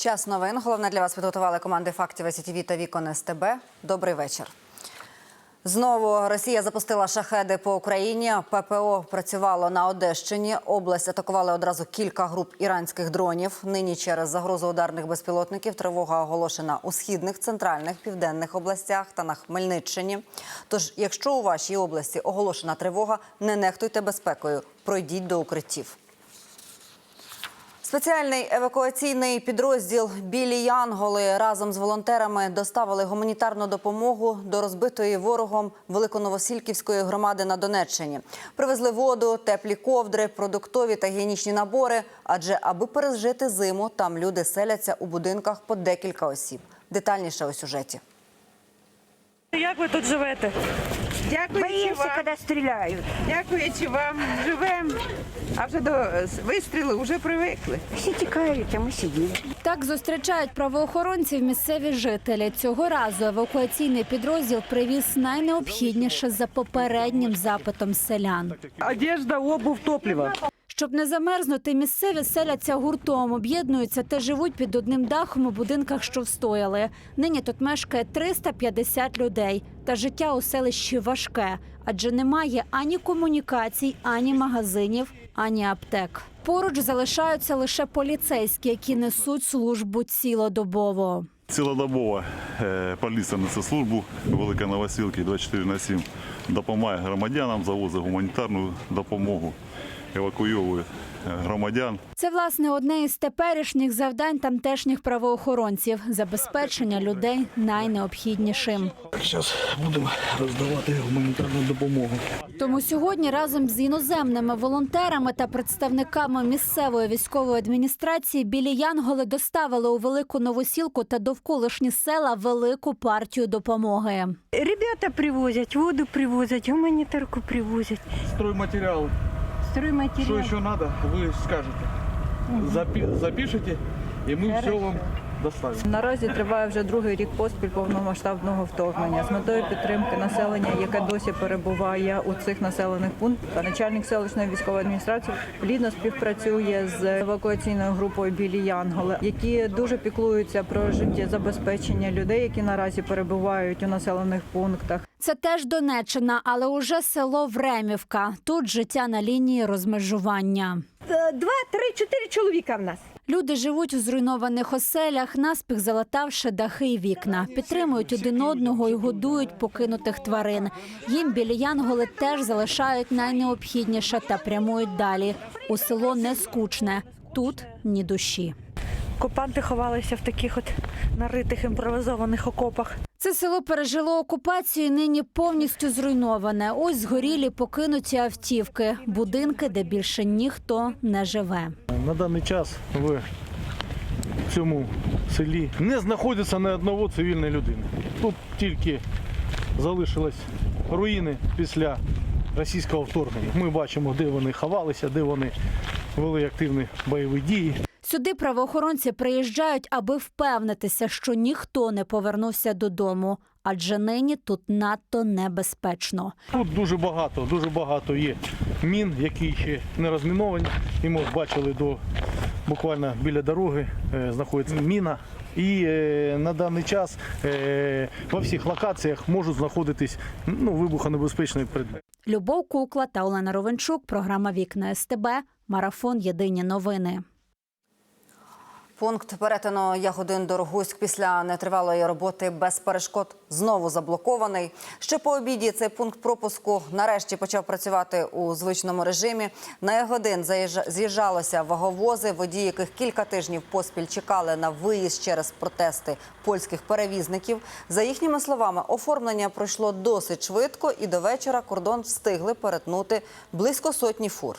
Час новин. Головне для вас підготували команди фактів СІТВ та Вікон СТБ. Добрий вечір. Знову Росія запустила шахеди по Україні. ППО працювало на Одещині. Область атакували одразу кілька груп іранських дронів. Нині через загрозу ударних безпілотників тривога оголошена у східних, центральних, південних областях та на Хмельниччині. Тож, якщо у вашій області оголошена тривога, не нехтуйте безпекою. Пройдіть до укриттів. Спеціальний евакуаційний підрозділ Білі Янголи разом з волонтерами доставили гуманітарну допомогу до розбитої ворогом Великоновосілківської громади на Донеччині. Привезли воду, теплі ковдри, продуктові та гігієнічні набори. Адже аби пережити зиму, там люди селяться у будинках по декілька осіб. Детальніше у сюжеті. Як ви тут живете? Дякуючи Боимся, вам, когда стреляют. дякуючи вам, живемо. А вже до вистрілу вже привикли. Всі тікають, а ми сидимо. Так зустрічають правоохоронців місцеві жителі. Цього разу евакуаційний підрозділ привіз найнеобхідніше за попереднім запитом селян. Одежда, обув, топливо. Щоб не замерзнути, місцеві селяться гуртом, об'єднуються та живуть під одним дахом у будинках, що встояли. Нині тут мешкає 350 людей. Та життя у селищі важке, адже немає ані комунікацій, ані магазинів, ані аптек. Поруч залишаються лише поліцейські, які несуть службу цілодобово. Цілодобово е, поліція несе службу Велика Новосілки 24 на 7. Допомагає громадянам, завозить гуманітарну допомогу, евакуйовує е, громадян. Це власне одне із теперішніх завдань тамтешніх правоохоронців забезпечення людей найнеобхіднішим. Зараз будемо роздавати гуманітарну допомогу. Тому сьогодні разом з іноземними волонтерами та представниками місцевої військової адміністрації білі Янголи доставили у велику новосілку та довколишні села велику партію допомоги. Ребята привозят, воду привозят, гуманитарку привозят. Стройматеріал. Стройматериал. Что еще надо, вы скажете. Запи запишите, и мы Хорошо. все вам доставимо. Наразі триває вже другий рік поспіль повномасштабного вторгнення з метою підтримки населення, яке досі перебуває у цих населених пунктах. Начальник селищної військової адміністрації плідно співпрацює з евакуаційною групою Білі Янголи, які дуже піклуються про життєзабезпечення людей, які наразі перебувають у населених пунктах. Це теж Донеччина, але уже село Времівка. Тут життя на лінії розмежування. Э, Два, три, чотири чоловіка в нас. Люди живуть у зруйнованих оселях, наспіх залатавши дахи й вікна, підтримують один одного і годують покинутих тварин. Їм білі янголи теж залишають найнеобхідніше та прямують далі. У село не скучне, тут ні душі. Окупанти ховалися в таких от наритих імпровізованих окопах. Це село пережило окупацію, і нині повністю зруйноване. Ось згорілі покинуті автівки, будинки, де більше ніхто не живе. На даний час в цьому селі не знаходиться ні одного цивільної людини. Тут тільки залишились руїни після російського вторгнення. Ми бачимо, де вони ховалися, де вони вели активні бойові дії. Сюди правоохоронці приїжджають, аби впевнитися, що ніхто не повернувся додому, адже нині тут надто небезпечно. Тут дуже багато, дуже багато є мін, які ще не розміновані. І ми бачили до буквально біля дороги е, знаходиться міна. І е, на даний час е, во всіх локаціях можуть знаходитись ну, вибухонебезпечні предмети. Любов Кукла та Олена Ровенчук. Програма Вікна СТБ. Марафон Єдині новини. Пункт перетину Ягодин Дорогуськ після нетривалої роботи без перешкод знову заблокований. Ще по обіді цей пункт пропуску нарешті почав працювати у звичному режимі. На Ягодин з'їжджалося ваговози, водії, яких кілька тижнів поспіль чекали на виїзд через протести польських перевізників. За їхніми словами, оформлення пройшло досить швидко, і до вечора кордон встигли перетнути близько сотні фур.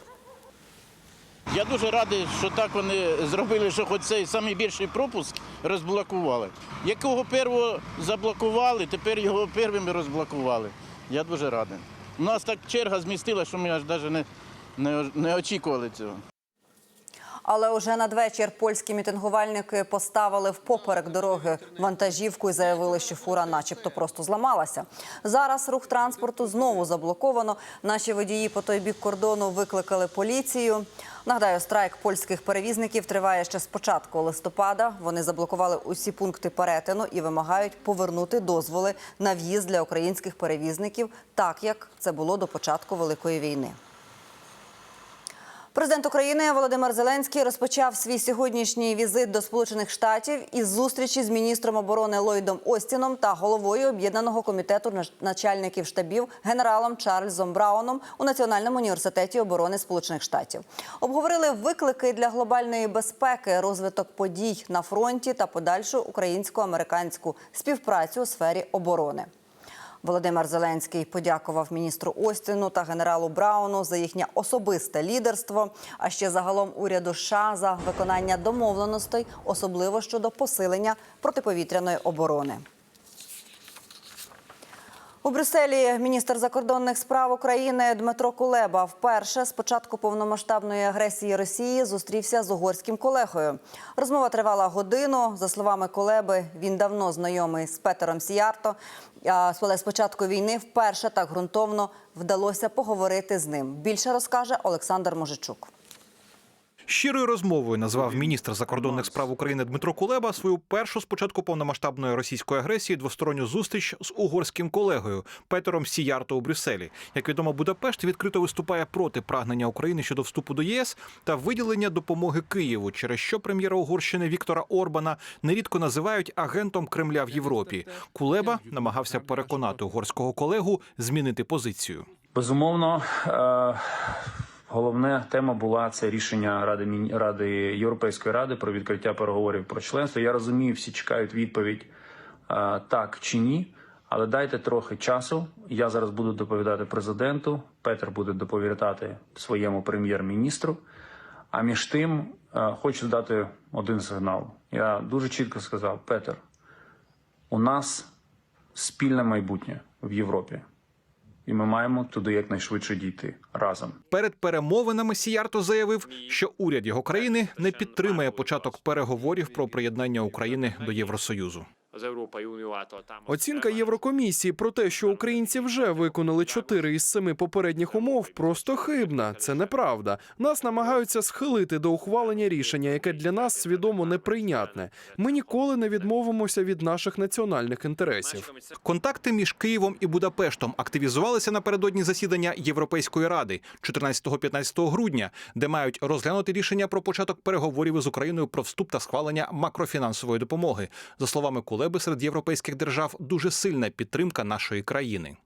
Я дуже радий, що так вони зробили, що хоч цей найбільший пропуск розблокували. Якого першого заблокували, тепер його первим розблокували. Я дуже радий. У нас так черга змістила, що ми аж навіть не, не, не очікували цього. Але уже надвечір польські мітингувальники поставили впоперек дороги вантажівку і заявили, що фура, начебто, просто зламалася. Зараз рух транспорту знову заблоковано. Наші водії по той бік кордону викликали поліцію. Нагадаю, страйк польських перевізників триває ще з початку листопада. Вони заблокували усі пункти перетину і вимагають повернути дозволи на в'їзд для українських перевізників, так як це було до початку великої війни. Президент України Володимир Зеленський розпочав свій сьогоднішній візит до Сполучених Штатів із зустрічі з міністром оборони Ллойдом Остіном та головою об'єднаного комітету нач- начальників штабів генералом Чарльзом Брауном у Національному університеті оборони Сполучених Штатів. Обговорили виклики для глобальної безпеки, розвиток подій на фронті та подальшу українсько-американську співпрацю у сфері оборони. Володимир Зеленський подякував міністру Остіну та генералу Брауну за їхнє особисте лідерство, а ще загалом уряду США за виконання домовленостей, особливо щодо посилення протиповітряної оборони. У Брюсселі міністр закордонних справ України Дмитро Кулеба вперше з початку повномасштабної агресії Росії зустрівся з угорським колегою. Розмова тривала годину. За словами Кулеби, він давно знайомий з Петером Сіярто. Але з початку війни вперше так ґрунтовно вдалося поговорити з ним. Більше розкаже Олександр Можичук. Щирою розмовою назвав міністр закордонних справ України Дмитро Кулеба свою першу з початку повномасштабної російської агресії двосторонню зустріч з угорським колегою Петером Сіярто у Брюсселі. Як відомо, Будапешт відкрито виступає проти прагнення України щодо вступу до ЄС та виділення допомоги Києву, через що прем'єра Угорщини Віктора Орбана нерідко називають агентом Кремля в Європі. Кулеба намагався переконати угорського колегу змінити позицію. Безумовно, е, головна тема була це рішення Ради Ради Європейської ради про відкриття переговорів про членство. Я розумію, всі чекають відповідь так чи ні. Але дайте трохи часу. Я зараз буду доповідати президенту. Петр буде доповідати своєму прем'єр-міністру. А між тим хочу дати один сигнал. Я дуже чітко сказав: Петр, у нас спільне майбутнє в Європі і ми маємо туди якнайшвидше дійти разом. Перед перемовинами Сіярто заявив, що уряд його країни не підтримає початок переговорів про приєднання України до Євросоюзу. Оцінка Єврокомісії про те, що українці вже виконали чотири із семи попередніх умов, просто хибна. Це неправда. Нас намагаються схилити до ухвалення рішення, яке для нас свідомо неприйнятне. Ми ніколи не відмовимося від наших національних інтересів. Контакти між Києвом і Будапештом активізувалися напередодні засідання Європейської ради 14-15 грудня, де мають розглянути рішення про початок переговорів із Україною про вступ та схвалення макрофінансової допомоги. За словами Кулеби, серед європейських держав дуже сильна підтримка нашої країни.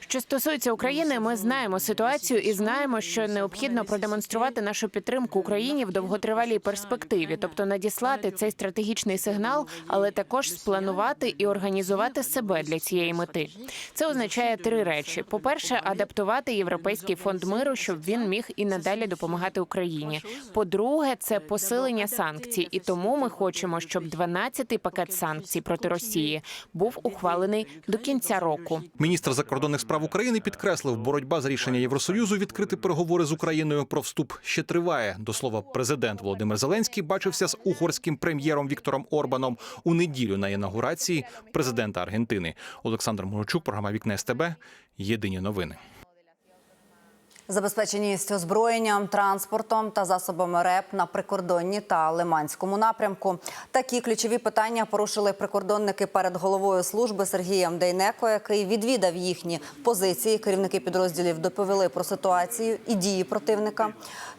Що стосується України, ми знаємо ситуацію і знаємо, що необхідно продемонструвати нашу підтримку Україні в довготривалій перспективі, тобто надіслати цей стратегічний сигнал, але також спланувати і організувати себе для цієї мети. Це означає три речі: по-перше, адаптувати європейський фонд миру, щоб він міг і надалі допомагати Україні. По-друге, це посилення санкцій, і тому ми хочемо, щоб 12-й пакет санкцій проти Росії був ухвалений до кінця року. Міністр закордонних справ України підкреслив, боротьба за рішення Євросоюзу відкрити переговори з Україною про вступ ще триває. До слова, президент Володимир Зеленський бачився з угорським прем'єром Віктором Орбаном у неділю на інаугурації президента Аргентини. Олександр Морочук, програма Вікне СТБ. Єдині новини. Забезпеченість озброєнням, транспортом та засобами РЕП на прикордонні та Лиманському напрямку. Такі ключові питання порушили прикордонники перед головою служби Сергієм Дейнеко, який відвідав їхні позиції. Керівники підрозділів доповіли про ситуацію і дії противника.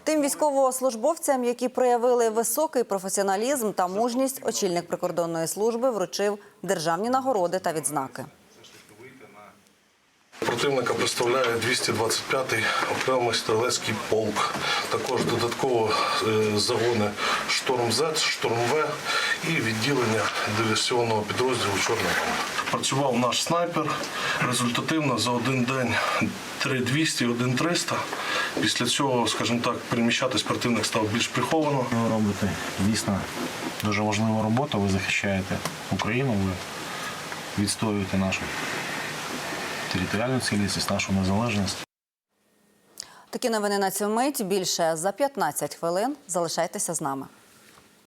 Тим військовослужбовцям, які проявили високий професіоналізм та мужність, очільник прикордонної служби вручив державні нагороди та відзнаки. Противника представляє 225-й окремий стрілецький полк. Також додатково е, загони Шторм З, Шторм В і відділення диверсіонного підрозділу Чорна Працював наш снайпер результативно за один день 3200, 1300. Після цього, скажімо так, переміщатись противник став більш приховано. Ви робите дійсно дуже важливу роботу. Ви захищаєте Україну, ви відстоюєте нашу територіальну цілісність, нашу незалежність. Такі новини на цю мить. Більше за 15 хвилин. Залишайтеся з нами.